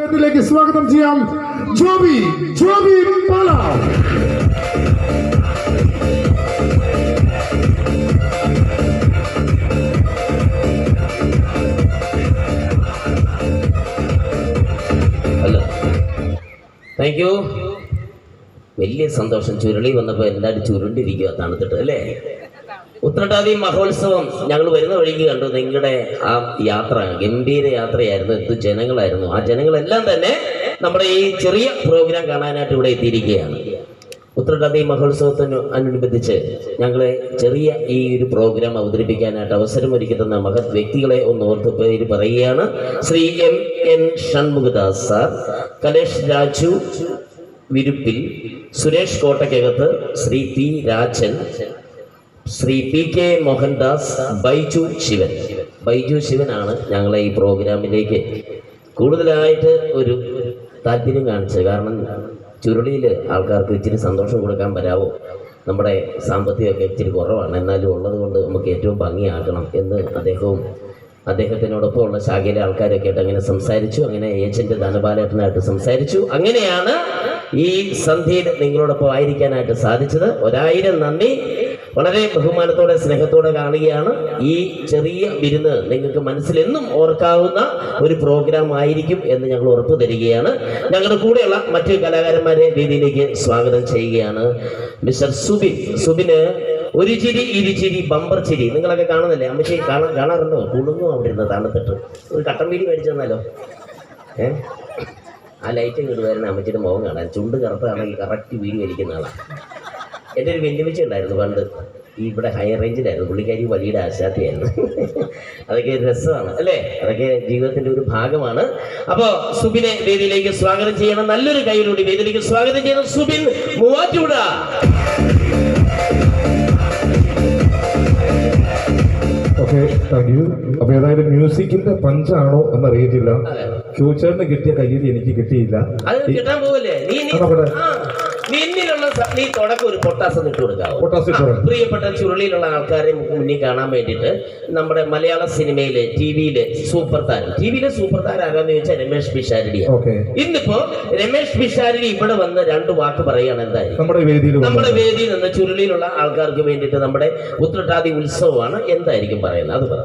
വേദിയിലേക്ക് സ്വാഗതം ചെയ്യാം. ജോബി ജോബി പാല. താങ്ക് യു വലിയ സന്തോഷം. ചുരുളി വന്നപ്പോൾ എല്ലാവരും ചുരുണ്ടിരിക്കുക തണുത്തിട്ട് അല്ലേ? ഉത്രട്ടാതി മഹോത്സവം ഞങ്ങൾ വരുന്ന വഴിക്ക് കണ്ടു. നിങ്ങളുടെ ആ യാത്ര ഗംഭീര യാത്രയായിരുന്നു. എന്ത് ജനങ്ങളായിരുന്നു. ആ ജനങ്ങളെല്ലാം തന്നെ നമ്മുടെ ഈ ചെറിയ പ്രോഗ്രാം കാണാനായിട്ട് ഇവിടെ എത്തിയിരിക്കുകയാണ്. ഉത്രട്ടാതി മഹോത്സവത്തിന് അനുബന്ധിച്ച് ഞങ്ങളെ ചെറിയ ഈ ഒരു പ്രോഗ്രാം അവതരിപ്പിക്കാനായിട്ട് അവസരമൊരുക്കി തന്ന മഹത് വ്യക്തികളെ ഒന്ന് ഓർത്ത് പേര് പറയുകയാണ്. Shri M N Shanmukhadas sir Kalesh Raju Viruppil Suresh Kottakkakath Shri P Rajan Shri P K Mohandas Baiju Sivan. Baiju ശിവനാണ് ഞങ്ങളെ ഈ പ്രോഗ്രാമിലേക്ക് കൂടുതലായിട്ട് ഒരു താല്പര്യം കാണിച്ചത്. കാരണം ചുരുളിയിൽ ആൾക്കാർക്ക് ഇച്ചിരി സന്തോഷം കൊടുക്കാൻ വരാവോ? നമ്മുടെ സാമ്പത്തികമൊക്കെ ഇച്ചിരി കുറവാണ്. എന്നാലും ഉള്ളത് കൊണ്ട് നമുക്ക് ഏറ്റവും ഭംഗിയാക്കണം എന്ന് അദ്ദേഹവും അദ്ദേഹത്തിനോടൊപ്പം ഉള്ള ശാഖയിലെ ആൾക്കാരൊക്കെ ആയിട്ട് അങ്ങനെ സംസാരിച്ചു. അങ്ങനെ ഏജന്റ് ധനപാലേട്ടനായിട്ട് സംസാരിച്ചു. അങ്ങനെയാണ് ഈ സന്ധ്യയിൽ നിങ്ങളോടൊപ്പം ആയിരിക്കാനായിട്ട് സാധിച്ചത്. ഒരായിരം നന്ദി. വളരെ ബഹുമാനത്തോടെ സ്നേഹത്തോടെ കാണുകയാണ് ഈ ചെറിയ വിരുന്ന്. നിങ്ങൾക്ക് മനസ്സിൽ എന്നും ഓർക്കാവുന്ന ഒരു പ്രോഗ്രാം ആയിരിക്കും എന്ന് ഞങ്ങൾ ഉറപ്പ് തരികയാണ്. ഞങ്ങളുടെ കൂടെയുള്ള മറ്റ് കലാകാരന്മാരെ രീതിയിലേക്ക് സ്വാഗതം ചെയ്യുകയാണ്. മിസ്റ്റർ സുബിൻ. സുബിന് ഒരു ചിരി ഇരുചിരി ബമ്പർ ചിരി. നിങ്ങളൊക്കെ കാണുന്നില്ലേ? അമ്മച്ചി കാണാൻ കാണാറുണ്ടോ? കുളുങ്ങും അവിടെ ഇരുന്ന് തണുത്തിട്ട്. ഒരു കട്ടൻ വീടി മേടിച്ചു തന്നാലോ ഏ? ആ ലൈറ്റ് ഇങ്ങോട്ട് വരുന്ന അമ്മച്ചിയുടെ മുഖം കാണാൻ ചുണ്ട് കറുത്താണെങ്കിൽ കറക്റ്റ് വീടി വലിക്കുന്ന ആളാണ് എന്റെ ഒരു വെല്ലുവിളിച്ച ഉണ്ടായിരുന്നു പണ്ട്. ഈ ഇവിടെ ഹൈ റേഞ്ചിലായിരുന്നു പുള്ളിക്കാരി വലിയുടെ ആശാത്തിയായിരുന്നു അതൊക്കെ ഒരു രസമാണ് അല്ലേ? അതൊക്കെ ജീവിതത്തിന്റെ ഒരു ഭാഗമാണ്. അപ്പോൾ സുബിനെ വേദിയിലേക്ക് സ്വാഗതം ചെയ്യണം. നല്ലൊരു കൈയിലൂടെ വേദിയിലേക്ക് സ്വാഗതം ചെയ്യണം. Subin Muvattupuzha. Okay thank you അപ്പൊ ഏതായാലും മ്യൂസിക്കിന്റെ പഞ്ചാണോ എന്നറിയത്തില്ല. ഫ്യൂച്ചറിന് കിട്ടിയ കയ്യിൽ എനിക്ക് കിട്ടിയില്ല. അത് കിട്ടാൻ പോവല്ലേ? നീ നീ തുടക്കം ഒരു പൊട്ടാസം ഇട്ട് കൊടുക്കാവോ പ്രിയപ്പെട്ട ചുരുളിയിലുള്ള ആൾക്കാരെ മുന്നിൽ കാണാൻ വേണ്ടിയിട്ട് നമ്മുടെ മലയാള സിനിമയിലെ ടി വിയിലെ സൂപ്പർ താരം ടി വിയിലെ സൂപ്പർ താരം ആരാന്ന് ചോദിച്ചാൽ രമേഷ് ഓക്കെ. ഇന്നിപ്പോ രമേഷ് പിഷാരടി ഇവിടെ വന്ന് രണ്ട് വാക്ക് പറയുകയാണ് എന്തായാലും. നമ്മുടെ വേദിയിൽ നിന്ന് ചുരുളിയിലുള്ള ആൾക്കാർക്ക് വേണ്ടിയിട്ട് നമ്മുടെ ഉത്രട്ടാതി ഉത്സവമാണ് എന്തായിരിക്കും പറയുന്നത്? അത് പറ.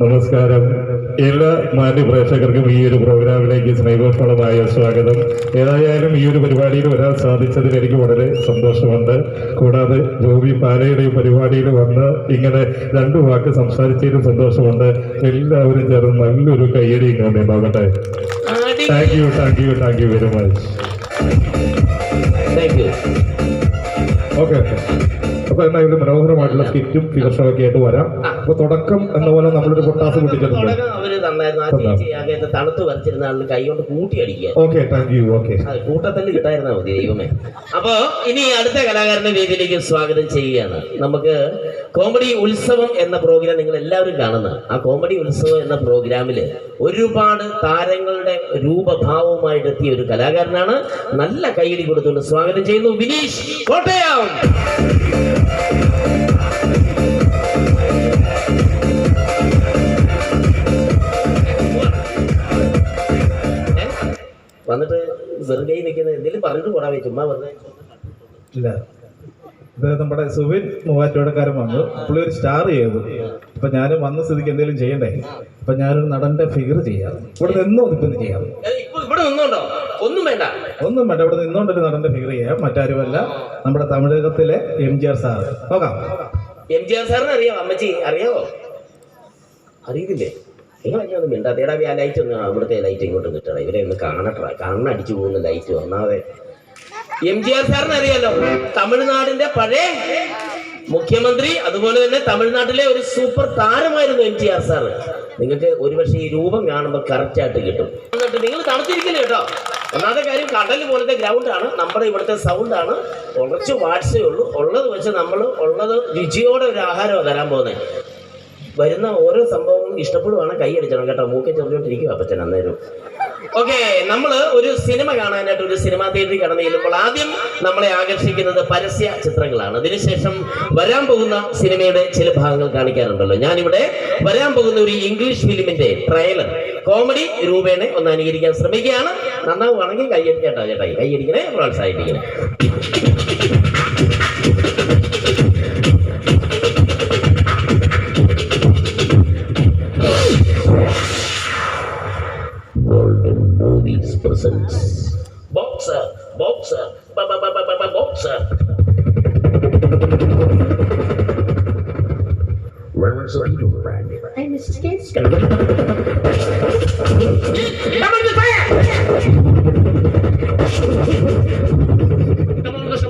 നമസ്കാരം. എല്ലാ മാന്യ പ്രേക്ഷകർക്കും ഈ ഒരു പ്രോഗ്രാമിലേക്ക് സ്നേഹോഷ്മളമായ സ്വാഗതം. ഏതായാലും ഈ ഒരു പരിപാടിയിൽ വരാൻ സാധിച്ചതിൽ എനിക്ക് വളരെ സന്തോഷമുണ്ട്. കൂടാതെ ജോബി പാലയുടെ പരിപാടിയിൽ വന്ന് ഇങ്ങനെ രണ്ടു വാക്ക് സംസാരിച്ചതിലും സന്തോഷമുണ്ട്. എല്ലാവരും ചേർന്ന് നല്ലൊരു കയ്യടി ഇങ്ങനെ thank you thank you thank you very much okay okay okay എന്നാ ഇവിടെ മനോഹരമായിട്ടുള്ള സ്കിറ്റും ഫിഗർ ഷോ ഒക്കെ ആയിട്ട് വരാം. അപ്പൊ തുടക്കം എന്ന പോലെ നമ്മളൊരു പൊട്ടാസ് പൊട്ടിച്ചിട്ടുണ്ട്. ആകെ തണുത്ത് വരച്ചിരുന്ന ആളിന് കൈ കൊണ്ട് കൂട്ടി അടിക്കുക ഓക്കെ താങ്ക് യു ഓക്കെ. കൂട്ടത്തിൽ കിട്ടായിരുന്നാ മതി ദൈവമേ. അപ്പോ ഇനി അടുത്ത കലാകാരന്റെ വേദിയിലേക്ക് സ്വാഗതം ചെയ്യുകയാണ്. നമുക്ക് കോമഡി ഉത്സവം എന്ന പ്രോഗ്രാം നിങ്ങൾ എല്ലാവരും കാണുന്ന ആ കോമഡി ഉത്സവം എന്ന പ്രോഗ്രാമിൽ ഒരുപാട് താരങ്ങളുടെ രൂപഭാവവുമായിട്ട് എത്തിയ ഒരു കലാകാരനാണ്. നല്ല കൈയടി കൊടുത്തുകൊണ്ട് സ്വാഗതം ചെയ്യുന്നു വിനീഷ് കോട്ടയം? വന്നിട്ട് നിൽക്കുന്ന എന്തെങ്കിലും പറഞ്ഞിട്ട് പോടാ ചുമ്മാ വെറുതെ. ഇല്ല. ഇത് നമ്മുടെ സുബിൻ മൂവാറ്റോടക്കാരൻ വന്നു. പുള്ളി ഒരു സ്റ്റാർ ചെയ്തു. അപ്പൊ ഞാൻ വന്ന സ്ഥിതിക്ക് എന്തെങ്കിലും ചെയ്യണ്ടേ? അപ്പൊ ഞാനൊരു നടന്റെ ഫിഗർ ചെയ്യാം. ഇവിടെ നിന്നും ഇപ്പം ചെയ്യാം. ഇപ്പൊ ഇവിടെ നിന്നോണ്ടോ? ഒന്നും വേണ്ട. ഒന്നും വേണ്ട. ഇവിടെ നിന്നുകൊണ്ടൊരു നടന്റെ ഫിഗർ ചെയ്യാം മറ്റാരുമല്ല. നമ്മുടെ തമിഴകത്തിലെ എം ജി ആർ സാർ. നോക്കാം എം ജി ആർ സാറിന് അറിയാം അമ്മച്ചി അറിയാവോ? അറിയില്ലേ? നിങ്ങൾ ഒന്നും മിണ്ടാത്തേടാ ആ ലൈറ്റ് ഒന്ന് അവിടുത്തെ ലൈറ്റ് ഇങ്ങോട്ട് കിട്ടണം ഇവരെ ഒന്ന് കാണട്ടെ കണ്ണടിച്ചു പോകുന്ന ലൈറ്റ് ഒന്നാമതെ എം ജി ആർ സാറിന് അറിയാലോ? തമിഴ്നാടിന്റെ പഴയ മുഖ്യമന്ത്രി അതുപോലെ തന്നെ തമിഴ്നാട്ടിലെ ഒരു സൂപ്പർ താരമായിരുന്നു എം ടി ആർ സാറ്. നിങ്ങൾക്ക് ഒരുപക്ഷെ ഈ രൂപം കാണുമ്പോൾ കറക്റ്റ് ആയിട്ട് കിട്ടും. എന്നിട്ട് നിങ്ങൾ തണുത്തിരിക്കില്ല കേട്ടോ? ഒന്നാമത്തെ കാര്യം കടൽ പോലത്തെ ഗ്രൗണ്ടാണ് നമ്മുടെ ഇവിടുത്തെ സൗണ്ടാണ് കുറച്ച് വാട്സേ ഉള്ളൂ. ഉള്ളത് വെച്ച് നമ്മൾ ഉള്ളത് രുചിയോടെ ഒരു ആഹാരമാണ് തരാൻ പോകുന്നത്. വരുന്ന ഓരോ സംഭവങ്ങളും ഇഷ്ടപ്പെടുവാണ് കൈ അടിച്ചണം കേട്ടോ. മൂക്കെ ചെറിഞ്ഞോണ്ടിരിക്കുക അപ്പച്ചൻ അന്നേരം. ഓക്കെ നമ്മൾ ഒരു സിനിമ കാണാനായിട്ട് ഒരു സിനിമാ തിയേറ്ററിൽ കടന്നു ചെല്ലുമ്പോൾ ആദ്യം നമ്മളെ ആകർഷിക്കുന്നത് പരസ്യ ചിത്രങ്ങളാണ്. അതിനുശേഷം വരാൻ പോകുന്ന സിനിമയുടെ ചില ഭാഗങ്ങൾ കാണിക്കാറുണ്ടല്ലോ. ഞാനിവിടെ വരാൻ പോകുന്ന ഒരു ഇംഗ്ലീഷ് ഫിലിമിന്റെ ട്രെയിലർ കോമഡി രൂപേണ ഒന്ന് അനുകരിക്കാൻ ശ്രമിക്കുകയാണ്. നന്നാവുകയാണെങ്കിൽ കൈയടിക്കേട്ടോ ചേട്ടായി കൈയടിക്കണേ പ്രോത്സാഹിപ്പിക്കണേ. Hey, Mrs. Gates. Number the! Come on, the!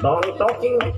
Long talking.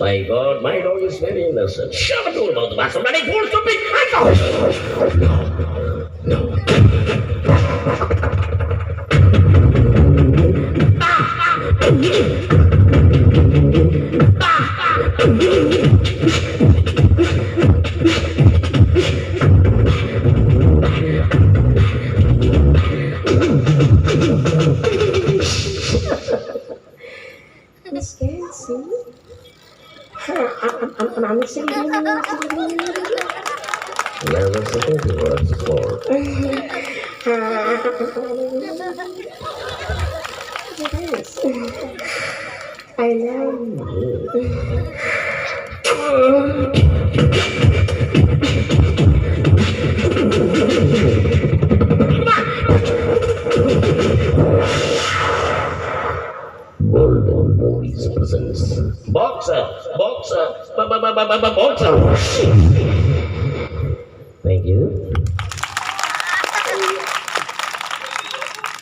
My God, my dog is very innocent. Shove it about the bathroom, and he falls to me. I no, no. I'm scared, see? I'm excited. Now that's the thing what I'm. I love you. Movies presents. Boxer, Boxer, ba ba ba ba ba ba Boxer. Thank you.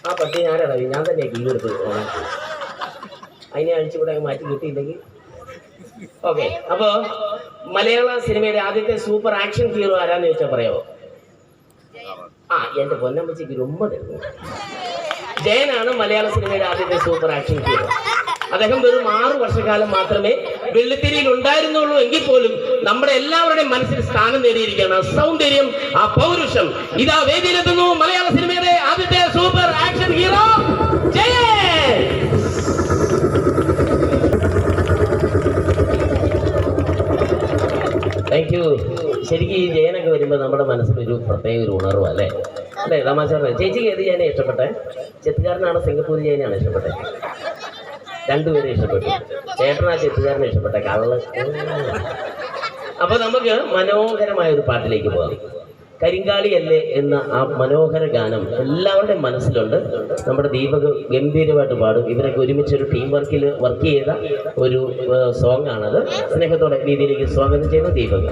ആ പട്ടി ഞാനാണ് ഞാൻ തന്നെ key എടുത്ത് അതിനെ അഴിച്ചുകൂടെ മാറ്റി കിട്ടിയില്ലെങ്കിൽ okay അപ്പോ മലയാള സിനിമയുടെ ആദ്യത്തെ സൂപ്പർ ആക്ഷൻ ഹീറോ ആരാന്ന് ചോദിച്ചാൽ പറയാമോ ആ എന്റെ പൊന്നമ്മച്ചിക്ക് രൊമ്പ തരുന്നു. ജയനാണ് മലയാള സിനിമയുടെ ആദ്യത്തെ സൂപ്പർ ആക്ഷൻ ഹീറോ അദ്ദേഹം വെറും ആറു വർഷക്കാലം മാത്രമേ വെള്ളിത്തിരിയിൽ ഉണ്ടായിരുന്നുള്ളൂ എങ്കിൽ പോലും നമ്മുടെ എല്ലാവരുടെയും മനസ്സിൽ സ്ഥാനം നേടിയിരിക്കുകയാണ്. ആ സൗന്ദര്യം ആ പൗരുഷം. ഇതാ വേദിയിലെത്തുന്നു മലയാള സിനിമയുടെ ആദ്യത്തെ super action hero thank you ശരിക്കും ഈ ജയനൊക്കെ വരുമ്പോൾ നമ്മുടെ മനസ്സിലൊരു പ്രത്യേക ഒരു ഉണർവ് അല്ലേ? അല്ലേ തമാശ. ചേച്ചിക്ക് ഏത് ജയനെ ഇഷ്ടപ്പെട്ടെ? ചെത്തുകാരനാണ് സിംഗപ്പൂർ ജയനാണ് ഇഷ്ടപ്പെട്ടെ? രണ്ടുപേരും ഇഷ്ടപ്പെട്ടു. ചേട്ടനാ ചെത്തുകാരനെ ഇഷ്ടപ്പെട്ട കള്ള അപ്പൊ നമുക്ക് മനോഹരമായ ഒരു പാട്ടിലേക്ക് പോകാം. കരിങ്കാളിയല്ലേ എന്ന ആ മനോഹര ഗാനം എല്ലാവരുടെയും മനസ്സിലുണ്ട്. നമ്മുടെ ദീപക് ഗംഭീരമായിട്ട് പാടും. ഇവരൊക്കെ ഒരുമിച്ച് ഒരു ടീം വർക്കിൽ വർക്ക് ചെയ്ത ഒരു സോങ് ആണത്. സ്നേഹത്തോടെ രീതിയിലേക്ക് സ്വാഗതം ചെയ്യുന്ന ദീപക്.